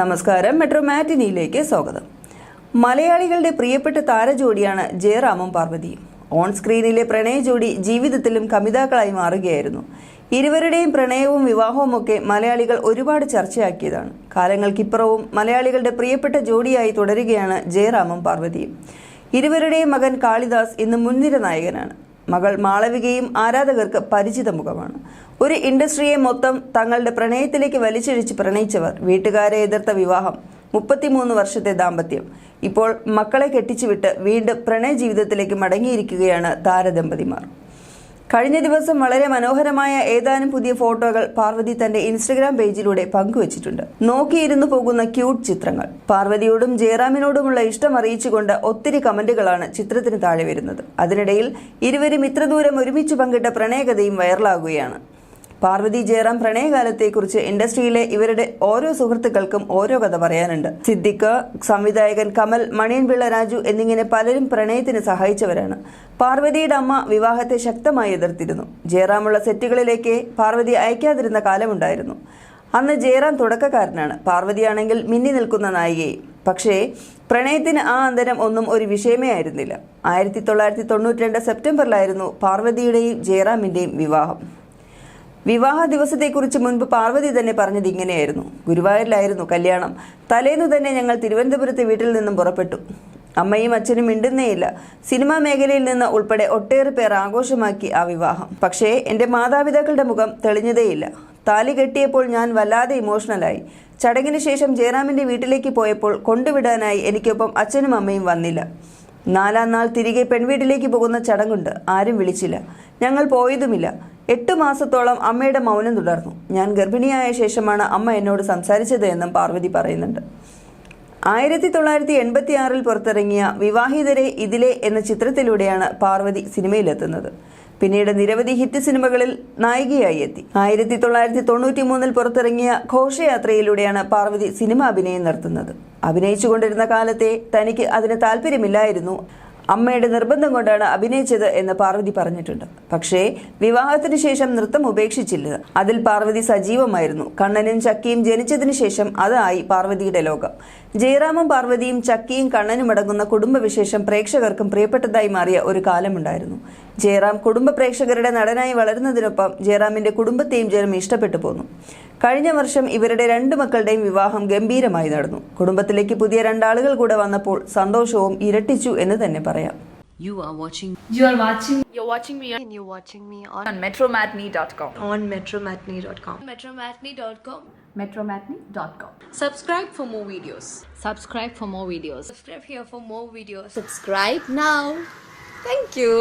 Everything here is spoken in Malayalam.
നമസ്കാരം. മെട്രോ മാറ്റിനിയിലേക്ക് സ്വാഗതം. മലയാളികളുടെ പ്രിയപ്പെട്ട താരജോഡിയാണ് ജയറാമും പാർവതിയും. ഓൺ സ്ക്രീനിലെ പ്രണയ ജോഡി ജീവിതത്തിലും കമിതാക്കളായി മാറുകയായിരുന്നു. ഇരുവരുടെയും പ്രണയവും വിവാഹവും ഒക്കെ മലയാളികൾ ഒരുപാട് ചർച്ചയാക്കിയതാണ്. കാലങ്ങൾക്കിപ്പുറവും മലയാളികളുടെ പ്രിയപ്പെട്ട ജോഡിയായി തുടരുകയാണ് ജയറാമും പാർവതിയും. ഇരുവരുടെയും മകൻ കാളിദാസ് ഇന്ന് മുൻനിര നായകനാണ്. മകൾ മാളവികയും ആരാധകർക്ക് പരിചിത മുഖമാണ്. ഒരു ഇൻഡസ്ട്രിയെ മൊത്തം തങ്ങളുടെ പ്രണയത്തിലേക്ക് വലിച്ചിഴിച്ച് പ്രണയിച്ചവർ വീട്ടുകാരെ എതിർത്ത വിവാഹം മുപ്പത്തിമൂന്ന് വർഷത്തെ ദാമ്പത്യം. ഇപ്പോൾ മക്കളെ കെട്ടിച്ചുവിട്ട് വീണ്ടും പ്രണയ ജീവിതത്തിലേക്ക് മടങ്ങിയിരിക്കുകയാണ് താരദമ്പതിമാർ. കഴിഞ്ഞ ദിവസം വളരെ മനോഹരമായ ഏതാനും പുതിയ ഫോട്ടോകൾ പാർവതി തന്റെ ഇൻസ്റ്റഗ്രാം പേജിലൂടെ പങ്കുവച്ചിട്ടുണ്ട്. നോക്കിയിരുന്നു പോകുന്ന ക്യൂട്ട് ചിത്രങ്ങൾ. പാർവതിയോടും ജയറാമിനോടുമുള്ള ഇഷ്ടം അറിയിച്ചുകൊണ്ട് ഒത്തിരി കമന്റുകളാണ് ചിത്രത്തിന് താഴെ വരുന്നത്. അതിനിടയിൽ ഇരുവരും ഇത്ര ദൂരം ഒരുമിച്ച് പങ്കിട്ട പ്രണയകഥയും വൈറലാകുകയാണ്. പാർവതി ജയറാം പ്രണയകാലത്തെക്കുറിച്ച് ഇൻഡസ്ട്രിയിലെ ഇവരുടെ ഓരോ സുഹൃത്തുക്കൾക്കും ഓരോ കഥ പറയാനുണ്ട്. സിദ്ദിഖ് സംവിധായകൻ കമൽ മണിയൻപിള്ള രാജു എന്നിങ്ങനെ പലരും പ്രണയത്തിന് സഹായിച്ചവരാണ്. പാർവതിയുടെ അമ്മ വിവാഹത്തെ ശക്തമായി എതിർത്തിരുന്നു. ജയറാമുള്ള സെറ്റുകളിലേക്ക് പാർവതി അയക്കാതിരുന്ന കാലമുണ്ടായിരുന്നു. അന്ന് ജയറാം തുടക്കക്കാരനാണ്. പാർവതിയാണെങ്കിൽ മിന്നി നിൽക്കുന്ന നായികയും. പക്ഷേ പ്രണയത്തിന് ആ അന്തരം ഒന്നും ഒരു വിഷയമേ ആയിരുന്നില്ല. ആയിരത്തി തൊള്ളായിരത്തി തൊണ്ണൂറ്റി രണ്ട് സെപ്റ്റംബറിലായിരുന്നു പാർവതിയുടെയും ജയറാമിന്റെയും വിവാഹം. വിവാഹ ദിവസത്തെക്കുറിച്ച് മുൻപ് പാർവതി തന്നെ പറഞ്ഞത് ഇങ്ങനെയായിരുന്നു. ഗുരുവായൂരിലായിരുന്നു കല്യാണം. തലേന്ന് തന്നെ ഞങ്ങൾ തിരുവനന്തപുരത്തെ വീട്ടിൽ നിന്നും പുറപ്പെട്ടു. അമ്മയും അച്ഛനും മിണ്ടുന്നേയില്ല. സിനിമാ മേഖലയിൽ നിന്ന് ഉൾപ്പെടെ ഒട്ടേറെ പേർ ആഘോഷമാക്കി ആ വിവാഹം. പക്ഷേ എന്റെ മാതാപിതാക്കളുടെ മുഖം തെളിഞ്ഞതേയില്ല. താലി കെട്ടിയപ്പോൾ ഞാൻ വല്ലാതെ ഇമോഷണലായി ചടങ്ങിന് ശേഷം ജയറാമിന്റെ വീട്ടിലേക്ക് പോയപ്പോൾ കൊണ്ടുവിടാനായി എനിക്കൊപ്പം അച്ഛനും അമ്മയും വന്നില്ല. നാലാം നാൾ തിരികെ പെൺവീട്ടിലേക്ക് പോകുന്ന ചടങ്ങുണ്ട്. ആരും വിളിച്ചില്ല. ഞങ്ങൾ പോയതുമില്ല. എട്ട് മാസത്തോളം അമ്മയുടെ മൗനം തുടർന്നു. ഞാൻ ഗർഭിണിയായ ശേഷമാണ് അമ്മ എന്നോട് സംസാരിച്ചത് എന്നും പാർവതി പറയുന്നുണ്ട്. ആയിരത്തി തൊള്ളായിരത്തി എൺപത്തി ആറിൽ പുറത്തിറങ്ങിയ വിവാഹിതരെ ഇതിലെ എന്ന ചിത്രത്തിലൂടെയാണ് പാർവതി സിനിമയിലെത്തുന്നത്. പിന്നീട് നിരവധി ഹിറ്റ് സിനിമകളിൽ നായികയായി എത്തി. ആയിരത്തി തൊള്ളായിരത്തി തൊണ്ണൂറ്റി മൂന്നിൽ പുറത്തിറങ്ങിയ ഘോഷയാത്രയിലൂടെയാണ് പാർവതി സിനിമ അഭിനയം നടത്തുന്നത്. അഭിനയിച്ചുകൊണ്ടിരുന്ന കാലത്തെ തനിക്ക് അതിന് താല്പര്യമില്ലായിരുന്നു അമ്മയുടെ നിർബന്ധം കൊണ്ടാണ് അഭിനയിച്ചത് എന്ന് പാർവതി പറഞ്ഞിട്ടുണ്ട്. പക്ഷേ വിവാഹത്തിന് ശേഷം നൃത്തം ഉപേക്ഷിച്ചില്ല. അതിൽ പാർവതി സജീവമായിരുന്നു. കണ്ണനും ചക്കിയും ജനിച്ചതിന് ശേഷം അതായി പാർവതിയുടെ ലോകം. ജയറാമും പാർവതിയും ചക്കിയും കണ്ണനും അടങ്ങുന്ന കുടുംബവിശേഷം പ്രേക്ഷകർക്കും പ്രിയപ്പെട്ടതായി മാറിയ ഒരു കാലമുണ്ടായിരുന്നു. ജയറാം കുടുംബ പ്രേക്ഷകരുടെ നടനായി വളരുന്നതിനൊപ്പം ജയറാമിന്റെ കുടുംബത്തെയും ജനം ഇഷ്ടപ്പെട്ടു പോന്നു കഴിഞ്ഞ വർഷം ഇവരുടെ രണ്ട് മക്കളുടെയും വിവാഹം ഗംഭീരമായി നടന്നു കുടുംബത്തിലേക്ക് പുതിയ രണ്ടാളുകൾ കൂടെ വന്നപ്പോൾ സന്തോഷവും ഇരട്ടിച്ചു എന്ന് തന്നെ പറയാം You are watching You are watching You're watching me and you're watching me on, on metromatney.com. on metromatney.com. metromatney.com. metromatney.com. Subscribe for more videos. subscribe for more videos. Subscribe here for more videos. Subscribe now. Thank you.